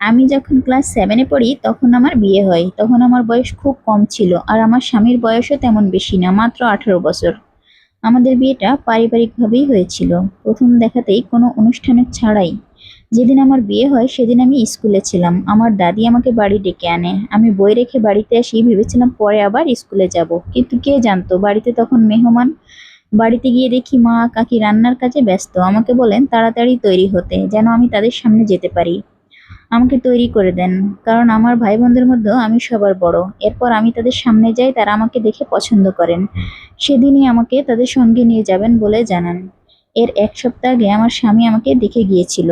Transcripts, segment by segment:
আমি যখন ক্লাস সেভেনে পড়ি, তখন আমার বিয়ে হয়। তখন আমার বয়স খুব কম ছিল আর আমার স্বামীর বয়সও তেমন বেশি না, মাত্র আঠারো বছর। আমাদের বিয়েটা পারিবারিকভাবেই হয়েছিল। প্রথম দেখাতেই কোনো অনুষ্ঠানে ছাড়াই। যেদিন আমার বিয়ে হয়, সেদিন আমি স্কুলে ছিলাম। আমার দাদি আমাকে বাড়ি ডেকে আনে। আমি বই রেখে বাড়িতে আসি, ভেবেছিলাম পরে আবার স্কুলে যাব। কিন্তু কে জানতো, বাড়িতে তখন মেহমান। বাড়িতে গিয়ে দেখি মা কাকি রান্নার কাজে ব্যস্ত। আমাকে বলেন, তাড়াতাড়ি তৈরি হতে, যেন আমি তাদের সামনে যেতে পারি। আমাকে তৈরি করে দেন। কারণ আমার ভাই বোনদের মধ্যেও আমি সবার বড়। এরপর আমি তাদের সামনে যাই, তারা আমাকে দেখে পছন্দ করেন। সেদিনই আমাকে তাদের সঙ্গে নিয়ে যাবেন বলে জানান। এর এক সপ্তাহ আগে আমার স্বামী আমাকে দেখে গিয়েছিল।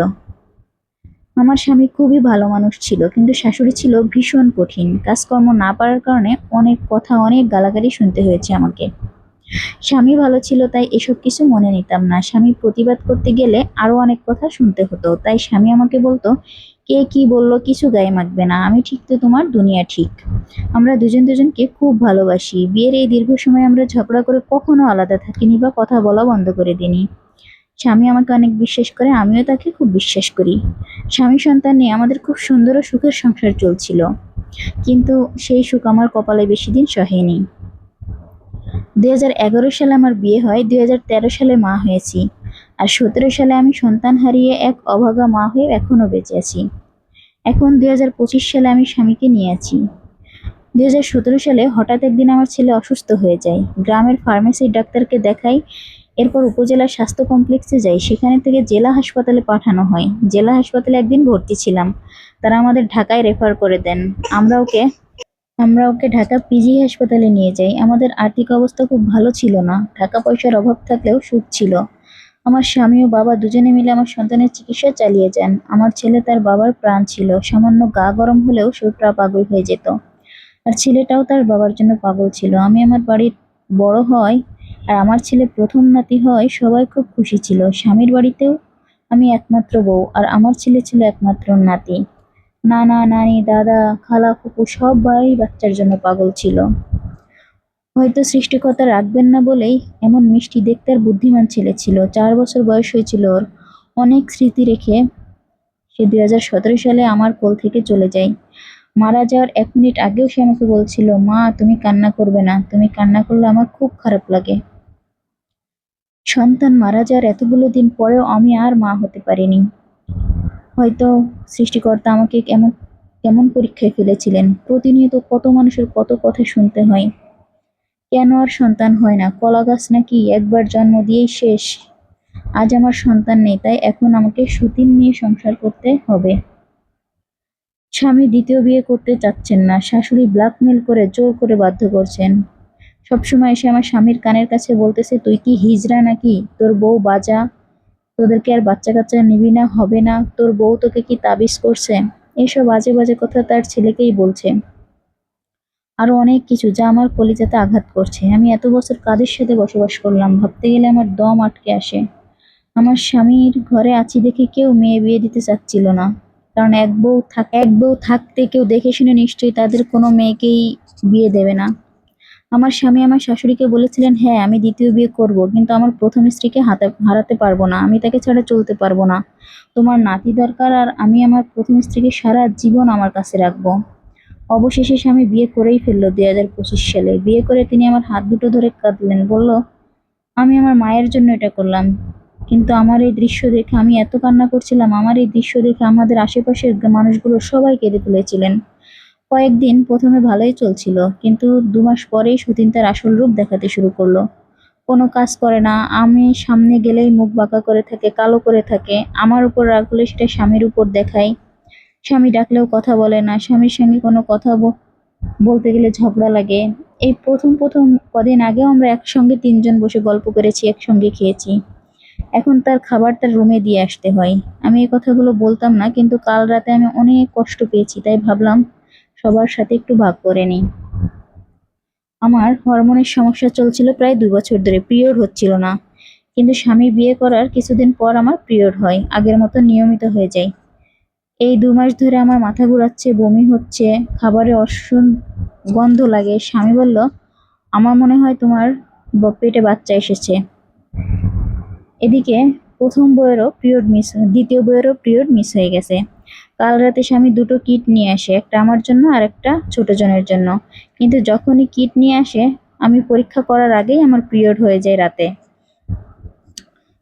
আমার স্বামী খুবই ভালো মানুষ ছিল, কিন্তু শাশুড়ি ছিল ভীষণ কঠিন। কাজকর্ম না পারার কারণে অনেক কথা, অনেক গালাগালি শুনতে হয়েছে আমাকে। স্বামী ভালো ছিল, তাই এসব কিছু মনে নিতাম না। স্বামী প্রতিবাদ করতে গেলে আরও অনেক কথা শুনতে হতো। তাই স্বামী আমাকে বলতো, কে কি বলল কিছু গায়ে মাখবে না, আমি ঠিক তো তোমার দুনিয়া ঠিক। আমরা দুজন দুজনকে খুব ভালোবাসি। বিয়ের এই দীর্ঘ সময় আমরা ঝগড়া করে কখনো আলাদা থাকিনি বা কথা বলা বন্ধ করে দিনি স্বামী আমাকে অনেক বিশ্বাস করে, আমিও তাকে খুব বিশ্বাস করি। স্বামী সন্তান নিয়ে আমাদের খুব সুন্দর ও সুখের সংসার চলছিল। কিন্তু সেই সুখ আমার কপালে বেশি দিন সহেনি। দুই হাজার এগারো সালে আমার বিয়ে হয়, দুই হাজার তেরো সালে মা হয়েছি। আর সতেরো সালে আমি সন্তান হারিয়ে এক অভাগা মা হয়ে এখনও বেঁচে আছি। এখন দুই হাজার পঁচিশ সালে আমি স্বামীকে নিয়ে আছি। দুই হাজার সতেরো সালে হঠাৎ একদিন আমার ছেলে অসুস্থ হয়ে যায়। গ্রামের ফার্মেসির ডাক্তারকে দেখাই, এরপর উপজেলা স্বাস্থ্য কমপ্লেক্সে যাই। সেখানে থেকে জেলা হাসপাতালে পাঠানো হয়। জেলা হাসপাতালে একদিন ভর্তি ছিলাম। তারা আমাদের ঢাকায় রেফার করে দেন। আমরা ওকে আমরা ওকে ঢাকা পিজি হাসপাতালে নিয়ে যাই। আমাদের আর্থিক অবস্থা খুব ভালো ছিল না। টাকা পয়সার অভাব থাকলেও সুখ ছিল। আমার স্বামী ও বাবা দুজনে মিলে আমার সন্তানের চিকিৎসা চালিয়ে যান। আমার ছেলে তার বাবার প্রাণ ছিল। সামান্য গা গরম হলেও প্রা পাগল হয়ে যেত। আর ছেলেটাও তার বাবার জন্য পাগল ছিল। আমি আমার বাড়ির বড় হয় আর আমার ছেলে প্রথম নাতি হয় সবাই খুব খুশি ছিল। স্বামীর বাড়িতেও আমি একমাত্র বউ আর আমার ছেলে ছিল একমাত্র নাতি। নানা নানি, দাদা, খালা, ফুপু সবাই বাচ্চার জন্য পাগল ছিল। হয়তো সৃষ্টিকর্তা রাখবেন না বলেই এমন মিষ্টি দেখতে আর বুদ্ধিমান ছেলে ছিল। চার বছর বয়স হয়েছিল ওর। অনেক স্মৃতি রেখে সে দুই হাজার সতেরো সালে আমার কোল থেকে চলে যায়। মারা যাওয়ার এক মিনিট আগেও সে আমাকে বলছিল, মা, তুমি কান্না করবে না। তুমি কান্না করলে আমার খুব খারাপ লাগে। সন্তান মারা যাওয়ার এতগুলো দিন পরেও আমি আর মা হতে পারিনি। হয়তো সৃষ্টিকর্তা আমাকে কেমন কেমন পরীক্ষায় ফেলেছিলেন? প্রতিনিয়ত কত মানুষের কত কথা শুনতে হয়। কেন আর সন্তান হয় না? কলা গাছ নাকি একবার জন্ম দিয়েই শেষ। আজ আমার সন্তান নেই, তাই এখন আমাকে সুতিন নিয়ে সংসার করতে হবে। স্বামী দ্বিতীয় বিয়ে করতে চাচ্ছেন না। শাশুড়ি ব্ল্যাকমেল করে জোর করে বাধ্য করছেন। সবসময় এসে আমার স্বামীর কানের কাছে বলতেছে, তুই কি হিজড়া নাকি? তোর বউ বাজা? তোদেরকে আর বাচ্চা কাচ্চা নিবি না, হবে না, তোর বউ তোকে কি তাবিজ করছে? এসব বাজে বাজে কথা তার ছেলেকেই বলছে। আরও অনেক কিছু যা আমার কলিজাতে আঘাত করছে। আমি এত বছর কাদের সাথে বসবাস করলাম? ভাবতে গেলে আমার দম আটকে আসে। আমার স্বামীর ঘরে আছি দেখে কেউ মেয়ে বিয়ে দিতে চাচ্ছিল না। কারণ এক বউ থাক এক বউ থাকতে কেউ দেখে শুনে নিশ্চয়ই তাদের কোনো মেয়েকেই বিয়ে দেবে না। আমার স্বামী আমার শাশুড়িকে বলেছিলেন হ্যাঁ আমি দ্বিতীয় বিয়ে করব, কিন্তু আমার প্রথম স্ত্রীকে হাতে, হারাতে পারব না, আমি তাকে ছাড়া চলতে পারব না। তোমার নাতি দরকার আর আমি আমার প্রথম স্ত্রীকে সারা জীবন আমার কাছে রাখব। অবশেষে স্বামী বিয়ে করেই ফেলল দুই হাজার পঁচিশ সালে। বিয়ে করে তিনি আমার হাত দুটো ধরে কাঁদলেন, বলল, আমি আমার মায়ের জন্য এটা করলাম, কিন্তু আমার এই দৃশ্য দেখে আমি এত কান্না করছিলাম, আমার এই দৃশ্য দেখে আমাদের আশেপাশের মানুষগুলো সবাই কেঁদে ফেলেছিলেন। কয়েকদিন প্রথমে ভালোই চলছিল, কিন্তু দু মাস পরেই সুতিন তার আসল রূপ দেখাতে শুরু করল। কোনো কাজ করে না, আমি সামনে গেলেই মুখ বাঁকা করে থাকে, কালো করে থাকে। আমার উপর রাগ হলে সেটা স্বামীর উপর দেখায়। স্বামী ডাকলেও কথা বলে না, স্বামীর সঙ্গে কোনো কথা বলতে গেলে ঝগড়া লাগে। এই প্রথম প্রথম কদিন আগেও আমরা একসঙ্গে তিনজন বসে গল্প করেছি, একসঙ্গে খেয়েছি। এখন তার খাবার তার রুমে দিয়ে আসতে হয়। আমি এই কথাগুলো বলতাম না, কিন্তু কাল রাতে আমি অনেক কষ্ট পেয়েছি, তাই ভাবলাম সবার সাথে একটু ভাগ করে নিই। আমার হরমোনের সমস্যা চলছিল প্রায় দুই বছর ধরে, পিরিয়ড হচ্ছিল না। কিন্তু স্বামী বিয়ে করার কিছুদিন পর আমার পিরিয়ড হয়, আগের মতো নিয়মিত হয়ে যায়। এই দু মাস ধরে আমার মাথা ঘোরাচ্ছে, বমি হচ্ছে, খাবারে অসুন গন্ধ লাগে। স্বামী বলল, আমার মনে হয় তোমার পেটে বাচ্চা এসেছে। এদিকে প্রথম বইয়েরও পিরিয়ড মিস দ্বিতীয় বইয়েরও পিরিয়ড মিস হয়ে গেছে। কাল রাতে স্বামী দুটো কিট নিয়ে আসে, একটা আমার জন্য আর একটা ছোট জনের জন্য। কিন্তু যখনই কিট নিয়ে আসে, আমি পরীক্ষা করার আগেই আমার পিরিয়ড হয়ে যায় রাতে।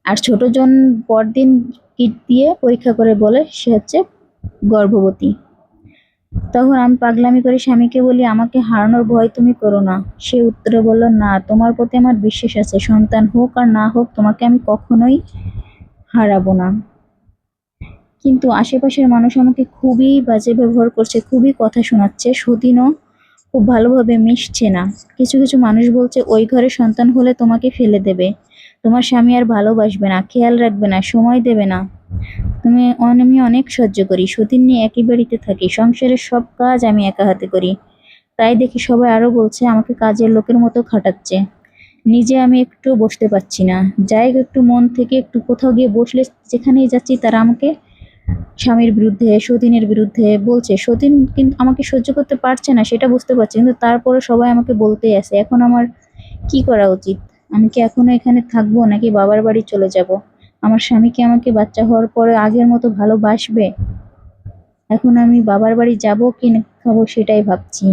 আর ছোট জন পরদিন কিট দিয়ে পরীক্ষা করে বলে, সে হচ্ছে গর্ভবতী। তখন আমি পাগলামি করে স্বামীকে বলি, আমাকে হারানোর ভয় তুমি করো না। সে উত্তরে বলল, না, তোমার প্রতি আমার বিশ্বাস আছে। সন্তান হোক আর না হোক, তোমাকে আমি কখনোই হারাবো না। কিন্তু আশেপাশের মানুষ আমাকে খুবই বাজে ব্যবহার করছে, খুবই কথা শোনাচ্ছে সতীনও খুব ভালোভাবে মিশছে না। কিছু কিছু মানুষ বলছে, ওই ঘরে সন্তান হলে তোমাকে ফেলে দেবে। তোমার স্বামী আর ভালোবাসবে না, খেয়াল রাখবে না, সময় দেবে না। তুমি আমি অনেক সহ্য করি সতীন নিয়ে একই বাড়িতে থাকি, সংসারের সব কাজ আমি একা হাতে করি। তাই দেখি সবাই আরও বলছে, আমাকে কাজের লোকের মতো খাটাচ্ছে। নিজে আমি একটু বসতে পারছি না। যাই একটু মন থেকে একটু কোথাও গিয়ে বসলে যেখানেই যাচ্ছি তারা আমাকে স্বামীর বিরুদ্ধে, সতীনের বিরুদ্ধে বলছে, সতীন কিন্তু আমাকে সহ্য করতে পারছে না, সেটা বুঝতে পারছে, কিন্তু তারপরে সবাই আমাকে বলতেই আছে, এখন আমার কি করা উচিত? আমি কি এখনও এখানে থাকব নাকি বাবার বাড়ি চলে যাব? আমার স্বামী কি আমাকে বাচ্চা হওয়ার পরে আগের মতো ভালোবাসবে? এখন আমি বাবার বাড়ি যাব কি না খাব সেটাই ভাবছি।